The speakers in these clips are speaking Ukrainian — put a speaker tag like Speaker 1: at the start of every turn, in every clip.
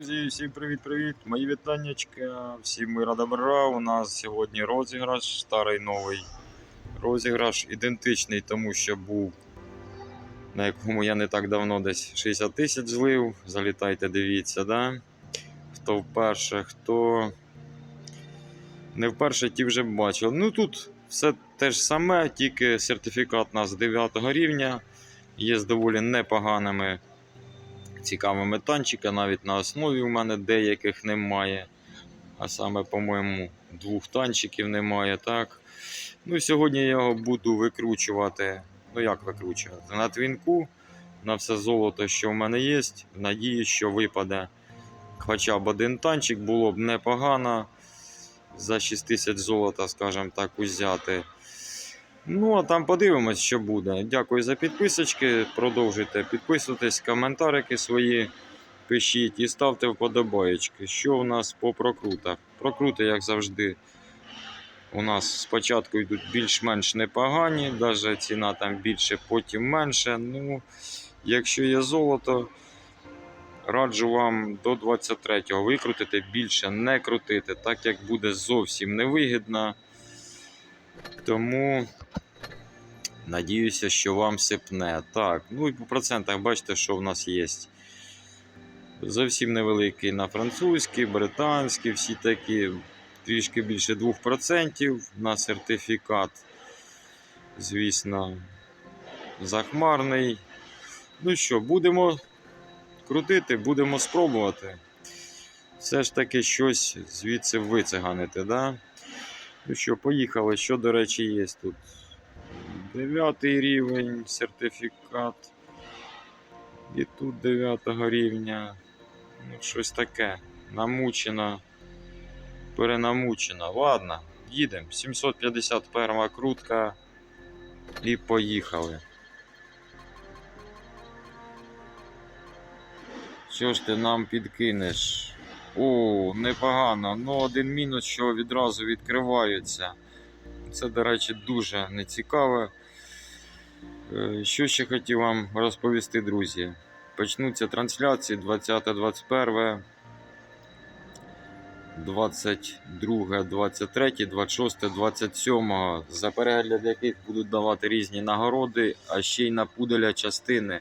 Speaker 1: Друзі, всім привіт-привіт! Мої вітаннячка, всім мира добра. У нас сьогодні розіграш, старий новий розіграш, ідентичний тому, що був, на якому я не так давно десь 60 тисяч злив. Залітайте, дивіться, да? хто вперше, хто не вперше, ті вже бачили. Ну тут все те ж саме, тільки сертифікат у нас 9 рівня, є з доволі непоганими цікавими танчика, навіть на основі у мене деяких немає. А саме, по-моєму, двох танчиків немає. так. Ну, Сьогодні я його буду викручувати. Ну як викручувати? На твінку, на все золото, що в мене є. В надії, що випаде хоча б один танчик, було б непогано. За 6 тисяч золота, скажімо так, узяти. Ну, а там подивимось, що буде. Дякую за підписочки. Продовжуйте підписуватись, коментарики свої пишіть і ставте вподобаєчки. Що у нас по прокрутах? Прокрути, як завжди, у нас спочатку йдуть більш-менш непогані, навіть ціна там більше, потім менше. Ну, якщо є золото, раджу вам до 23-го викрутити, більше не крутити, так як буде зовсім невигідно. Тому надіюся, що вам сипне. Так, ну і по процентах бачите, що в нас є. Зовсім невеликий на французький, британський, всі такі трішки більше 2% на сертифікат. Звісно, захмарний. Ну що, будемо крутити, будемо спробувати. Все ж таки щось звідси вициганити, да? Ну що, поїхали. Що, до речі, є тут? Дев'ятий рівень, сертифікат. І тут 9 рівня. Ну, щось таке. Намучено. Перенамучено. Ладно, їдемо. 751 крутка. І поїхали. Що ж ти нам підкинеш? О, непогано. Ну, один мінус, що відразу відкриваються. Це, до речі, дуже нецікаве. Що ще хотів вам розповісти, друзі? Почнуться трансляції 20, 21, 22, 23, 26, 27, за перегляд яких будуть давати різні нагороди, а ще й на пуделя частини.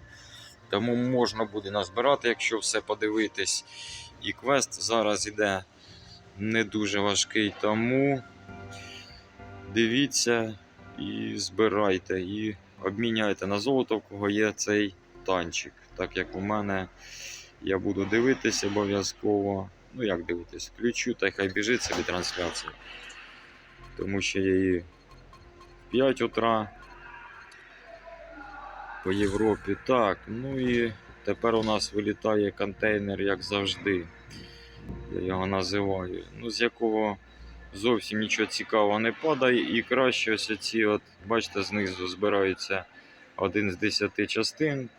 Speaker 1: Тому можна буде назбирати, якщо все подивитись. І квест зараз іде не дуже важкий, тому дивіться і збирайте, і обміняйте на золото, в кого є цей танчик. Так як у мене я буду дивитися обов'язково. Ну як дивитись, включу та хай біжить собі трансляція. Тому що я її в 5 утра по Європі. Так, ну і тепер у нас вилітає контейнер, як завжди. Я його називаю. Ну, з якого зовсім нічого цікавого не падає. І краще ось ці, от, бачите, знизу збираються один з 10 частин.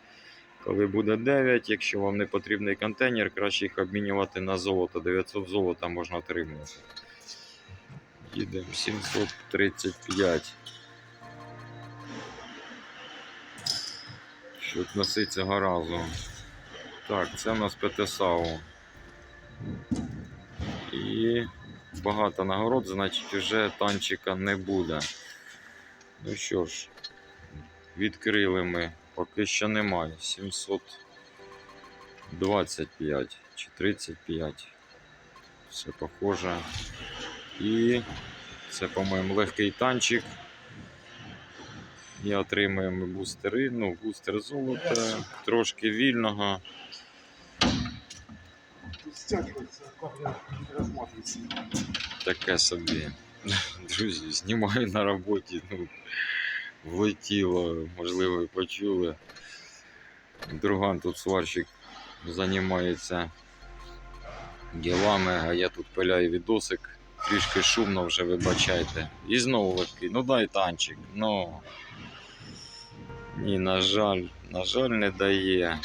Speaker 1: Коли буде 9, якщо вам не потрібний контейнер, краще їх обмінювати на золото. 900 золота можна отримувати. Їдемо 735. Щоб носиться гаразу. Так, це у нас ПТСАУ. І багато нагород, значить вже танчика не буде. Ну що ж, відкрили ми, поки що немає. 725 чи 35. Все похоже. І це, по-моєму, легкий танчик. І отримуємо бустери, ну, бустер золота, трошки вільного. Таке собі. Друзі, знімаю на роботі. Ну, влетіло, можливо, ви почули. Друган тут сварщик займається ділами, а я тут пиляю відосик. Трішки шумно вже вибачайте. І знову легкий. Ну дай танчик. Ну. Ні, на жаль, на жаль, не дає.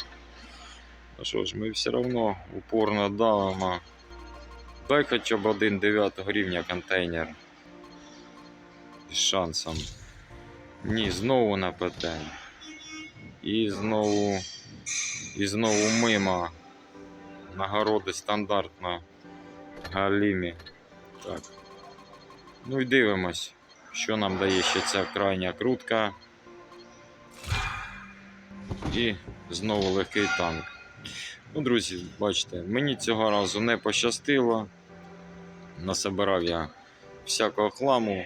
Speaker 1: Ну що ж, ми все одно упорно давимо. Дай хоча б один 9 рівня контейнер. З шансом. Ні, знову на ПТ. І знову. І знову мимо. Нагороди стандартно. Галімі. Так. Ну і дивимось, що нам дає ще ця крайня крутка. І знову легкий танк. Ну, друзі, бачите, мені цього разу не пощастило. Насобирав я всякого хламу.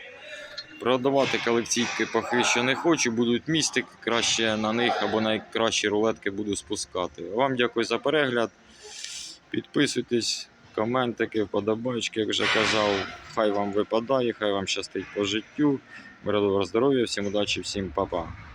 Speaker 1: Продавати колекційки поки що не хочу, будуть містики, краще на них або найкращі рулетки буду спускати. Вам дякую за перегляд. Підписуйтесь, коментики, вподобайки, як вже казав. Хай вам випадає, хай вам щастить по життю. Миру, здоров'я, всім удачі, всім па-па.